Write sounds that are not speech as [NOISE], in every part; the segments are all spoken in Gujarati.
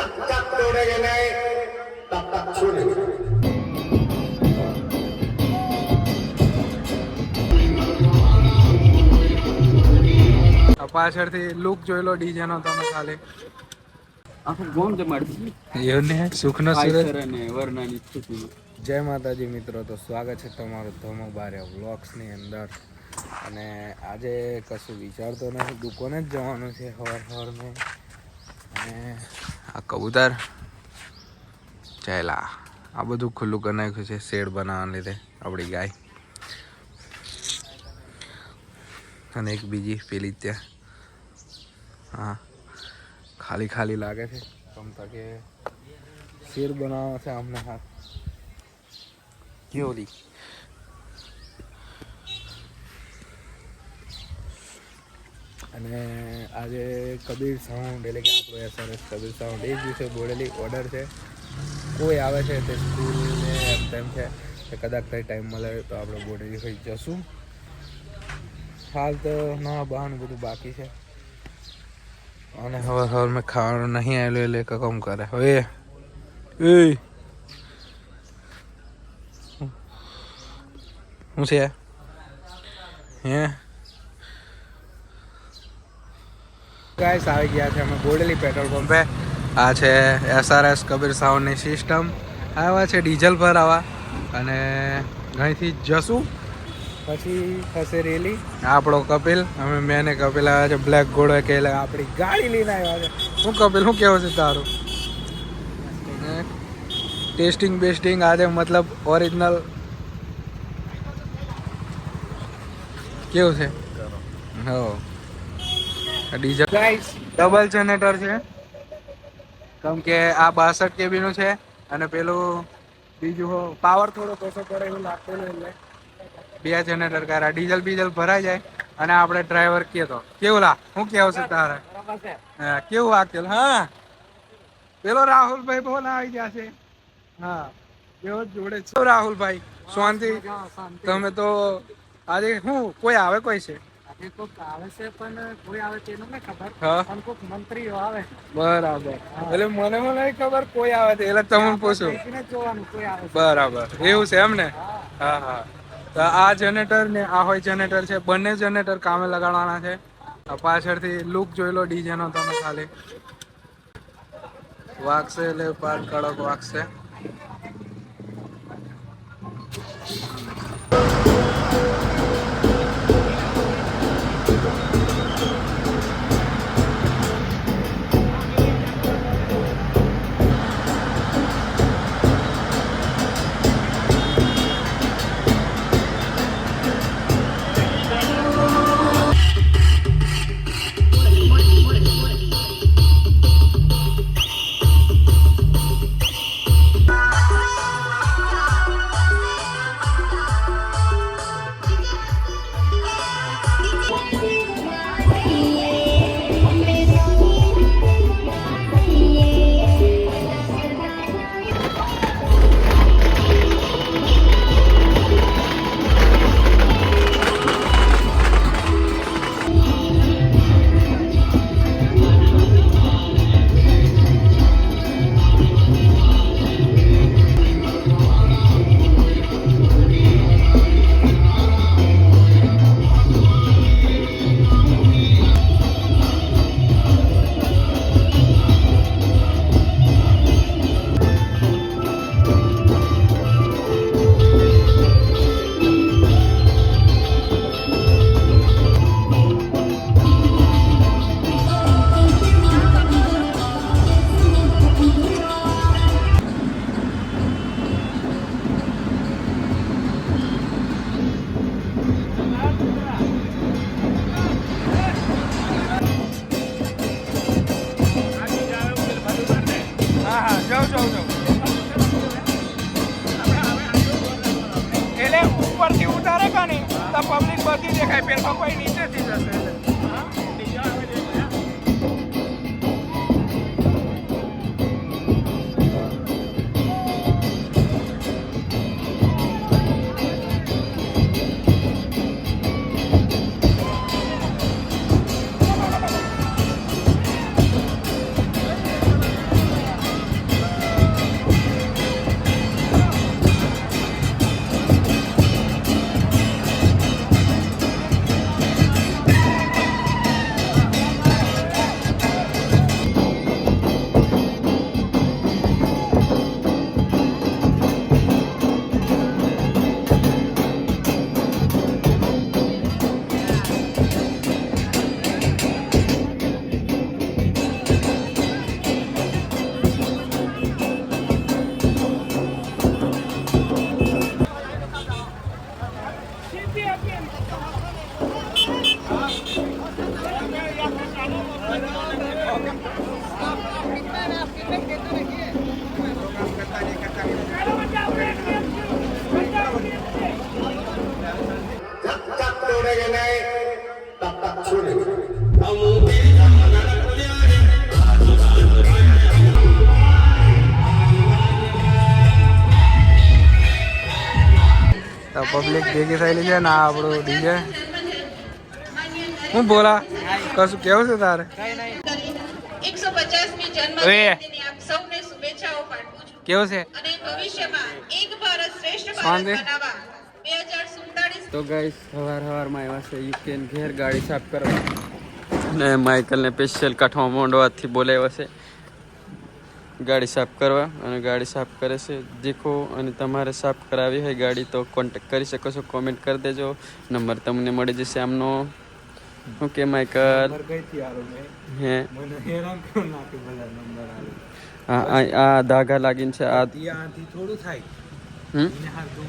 탁탁 노래개네 딱딱 소리 પાછળથી લુક જોયેલો લો ડીજે નો તમે ખાલી. આખું ગોમ જમાડી એને સુખનો સુરત? અને જય માતાજી મિત્રો તો સ્વાગત છે તમારું ધમો બારે વ્લોગ્સની અંદર. અને આજે કશું વિચારતો નથી દુકાને જ જવાનું છે હવાર હવારમાં. અને આ કબૂતર. ચહેલા આ બધું ખુલ્લું કરી નાખ્યું છે, શેડ બનાવવાને લીધે, આપણી ગાય. અને એક બીજી પેલી ત્યાં. હા. ખાલી ખાલી લાગે છે. ગમતા કે શેર બનાવવા છે અમને હાથ. કેવલી અને આજે કબીર સાઉન્ડ એટલે કે આપણું એસઆરએસ કબીર સાઉન્ડ એ જ દિવસે બોલેલી ઓર્ડર છે. કોઈ આવે છે તે સ્કૂલને એમ તેમ છે કે કદાચ કંઈ ટાઈમ મળે તો આપણે બોડેલી હોઈ જશું. હાલ તો ના બહાનું બધું બાકી છે. અને હવે હવે મેં ખાવાનું નહીં આવેલું એટલે કકમ કરે. હવે એ શું છે? હે? ગાઈસ આવી ગયા છે અમે બોડેલી પેટ્રોલ પંપે. આ છે એસઆરએસ કબીર સાઉન્ડની સિસ્ટમ આવ્યા છે ડીઝલ પર આવા. અને અહીંથી જશું પછી થશે રેલી. આપણો કપિલ. અમે મેં ને કપિલ આવ્યા છે બ્લેક ઘોડો કે આપણી ગાડી લઈને આવ્યા છે. હું કપિલ, શું કેવું છે તારું? ટેસ્ટિંગ બેસ્ટિંગ આજે મતલબ ઓરિજિનલ કેવું છે? હો. ડીઝલ. ગાઈસ ડબલ જનરેટર છે. કેમ કે આ બાસઠ કેબીનું છે અને પેલું બીજું પાવર થોડો ઓછો પડે એવું લાગતું એટલે. બે જનરેટર કર્યા ડીઝલ બીજલ ભરાઈ જાય અને આપણે ડ્રાઈવર કહેતો કેવું લા? શું કેવું છે તારે? હા, કેવું વાકેલ હા. પેલો રાહુલભાઈ બોલ આવી ગયા છે. હા એવો જ જોડે છે. રાહુલભાઈ શાંતિ. તમે તો આજે હું કોઈ આવે કોઈ છે? આવે છે પણ કોઈ આવે તેનું નહીં ખબર. પણ કોક મંત્રીઓ આવે. બરાબર. એટલે મને મને ખબર કોઈ આવે એટલે તમે પૂછો. જોવાનું કોઈ આવે બરાબર. એવું છે એમ ને? હા. હા તો આ જનરેટર ને આ હોય જનરેટર છે બંને જનરેટર કામે લગાડવાના છે. પાછળથી લુક જોઈ લો ડીજે નો તમે ખાલી. વાગશે એટલે પાર કડક વાગશે. જાઓ જાઓ જાઓ. એટલે ઉપરથી ઉતારે કાની તો પબ્લિક બધી દેખાય, પેલા કોઈ નીચેથી જશે. તો પબ્લિક ભેગી થયેલી છે ને આપણું ડીજે હું બોલા? કશું કેવું છે તારે? કેવું છે? શાંતિ. તો ગાઈસ સવાર સવારમાં આવ્યા છે યુકેન ઘેર ગાડી સાફ કરવા. અને માઇકલને સ્પેશિયલ કાઠવા મોંડવાથી બોલાવ્યા છે. ગાડી સાફ કરવા અને ગાડી સાફ કરે છે. દેખો અને તમારે સાફ કરાવી હોય ગાડી તો કોન્ટેક્ટ કરી શકો છો. કોમેન્ટ કરી દેજો. નંબર તમને મળી જશે આમનો. ઓકે માઇકલ હે? હા આ- આ ધાગા લાગીને છે. આ થોડું થાય. હમ?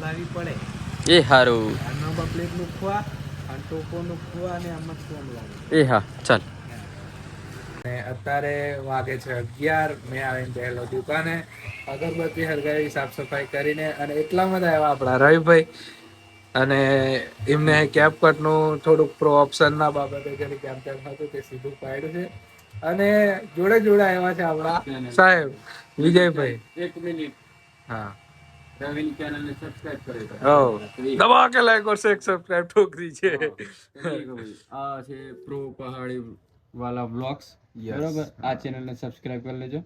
લાવી પડે. એ સારું એ હા ચાલ. ને અત્યારે વાગે છે અગિયાર મેં આવીને પહેલો દુકાને અગરબત્તી હરગાવી સાફ સફાઈ કરીને અને એટલામાં જ આવ્યા આપણા રવિભાઈ. અને એમને કેપકટનું થોડુંક પ્રો ઓપ્શન ના બાબતે જરી કેમ તેમ હતું તે સીધું પાડ્યું છે. અને જોડે જોડે આવ્યા છે આપણા. સાહેબ વિજયભાઈ. એક મિનિટ. હા. રવિની ચેનલને સબસ્ક્રાઇબ કરી દો દબા કે લાઈક ઓર શેર સબસ્ક્રાઇબ ઠોકરી છે. આ છે પ્રો પહાડી વાલા વ્લોગ્સ બરોબર? આ ચેનલને સબસ્ક્રાઇબ કરી લેજો.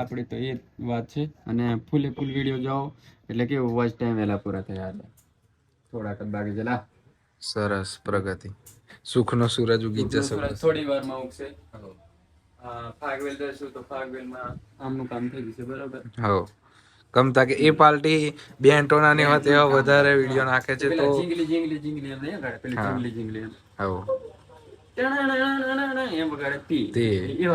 આપણી તો એ વાત છે. અને ફૂલે ફૂલ વીડિયો જાઓ. એટલે કેવું વોચ ટાઈમ વહેલા પૂરા થયા હતા થોડાક બાકી જલા સરસ પ્રગતિ. સુખનો સૂરજ ઉગી જશે થોડી વારમાં ઉગશે. આ ફાગવેલ જશું તો ફાગવેલમાં આમનું કામ થઈ જશે બરોબર? હો ગમતા કે એ પાર્ટી બે એન્ટોનાની હોત એવા વધારે વીડિયો નાખે છે તો જીંગલી જીંગલી જીંગલી એમ નહીં ગાડે પેલી. જીંગલી જીંગલી એમ તી.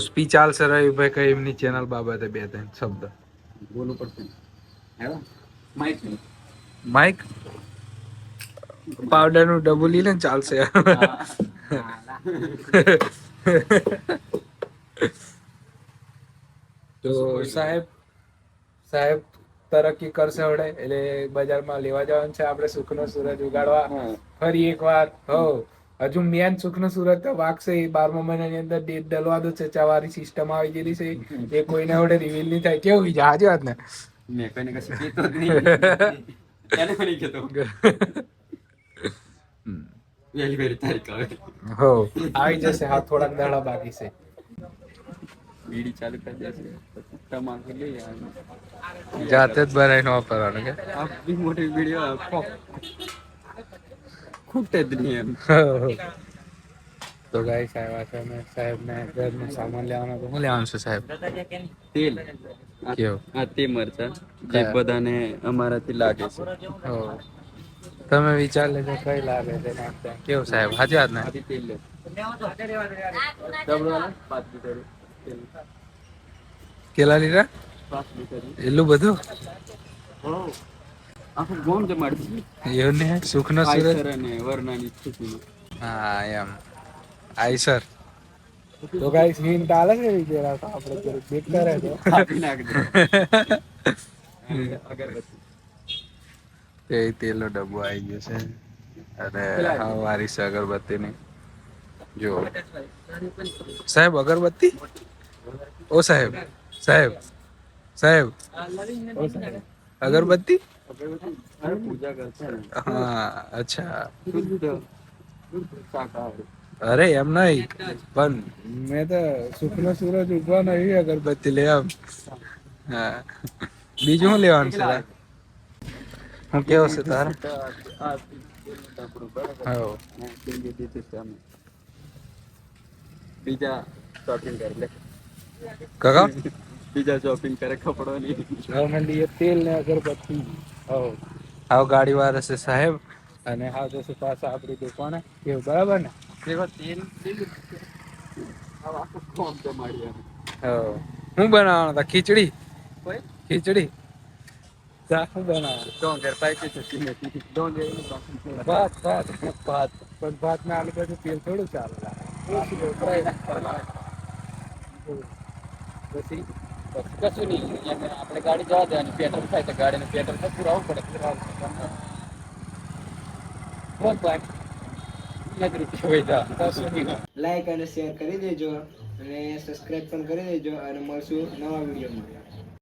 સ્પીચ રવિભાઈ કઈ એમની ચેનલ બાબતે બે ત્રણ શબ્દ બોલવું પડશે માઇક માઇક પાવડરનું ડબુ લી લે ને ચાલશે તો સાહેબ સાહેબ તરક્કી કરશે હવે એટલે બજારમાં લેવા જવાનું છે આપણે સુખનો સૂરજ ઉગાડવા. ફરી એક વાર હો. હજુ મેન સુખનો સૂરજ તો વાગશે. એ બારમા મહિનાની અંદર ડેટ ડલવા દો છે. ચવારી સિસ્ટમ આવી ગયેલી છે. એ કોઈને હવે રિવીલ નહીં થાય. કેવું બીજા? હાજી વાત ને? મેં કોઈને કશું કહેતો જ નહીં. એને પણ નહીં કહેતો વહેલી વહેલી તારીખ આવે. હો. આવી જશે. હા થોડાક દાડા બાકી છે. બીડી ચાલુ કરી દેશે. પછી લઈ આવવાનું. જાતે જ બનાવીને વાપરવાનું કે આપની મોટી ફોક. ખૂટે જ નહીં એમ તો ગાઈ સાહેબ આ છે અમે સાહેબને ઘરનું સામાન લેવાનો તો હું લેવાનું છે સાહેબ તેલ કેવું? આ આ તે મરચા જે? બધાને અમારાથી લાગે છે તમે વિચાર લેજો કઈ લાગે છે નાખતા. કેવું સાહેબ હાજી વાત ને તેલ લે ડબલું વાળા? પાંચ લીટર કેલા લીધા એટલું બધું? આખું ગોમ જમાડી એવું ને સુખનો સૂરજ અને વરનાની સ્થિતિમાં. હા એમ. આઈ સર તો ગાઈસ હિન્ટ આલે છે વિચારા તો આપણે જરીક બેકાર હે તો આપી નાખજો. [LAUGHS] અગરબત્તી. તે તેલનો ડબ્બો આવી ગયો છે. અને હા છે અગરબત્તીની. જો સાહેબ અગરબત્તી? ઓ સાહેબ સાહેબ. સાહેબ ઓ સાહેબ અગરબત્તી અગરબત્તી અરે પૂજા કરશે ને હા અચ્છા શુદ્ધ શુદ્ધ શાકાહારી અરે એમ નહીં પણ મેં તો સુખનો સૂરજ ઉગવાનો એવી અગરબત્તી લે આમ હા બીજું શું લેવાનું છે તારે? હું કેવો છે તારે આ તેલનું ટાંકણું બરાબર હા હા, તેલ એ દીધું છે અમે બીજા શોપિંગ કરે લે કાકા બીજા શોપિંગ કરે કપડોની. ગવર્મેન્ટ તેલ ને અગરબત્તી. હો આવ ગાડી વાળા છે સાહેબ. અને હાવ જશે પાછા આપણી દુકાને. કેવું બરાબર ને? એવા તેલ હવ શું બનાવવાનું હતા ખીચડી? ખીચડી? શા બનાવવાનું? ડોંગર પાકી જતી નથી ડોંગર. ભાત ભાત ભાત. પણ ભાત ના આલુ બધું તેલ થોડું ચાલે. પછી કશું નહીં. આપણે ગાડી જવા દેવાની. પેટ્રોલ થાય તો ગાડીનું પેટ્રોલ તો પુરાવવું પડે. પુરાવવું લાઈક અને શેર કરી દેજો અને સબસ્ક્રાઈબ પણ કરી દેજો અને મળશું નવા વિડીયોમાં.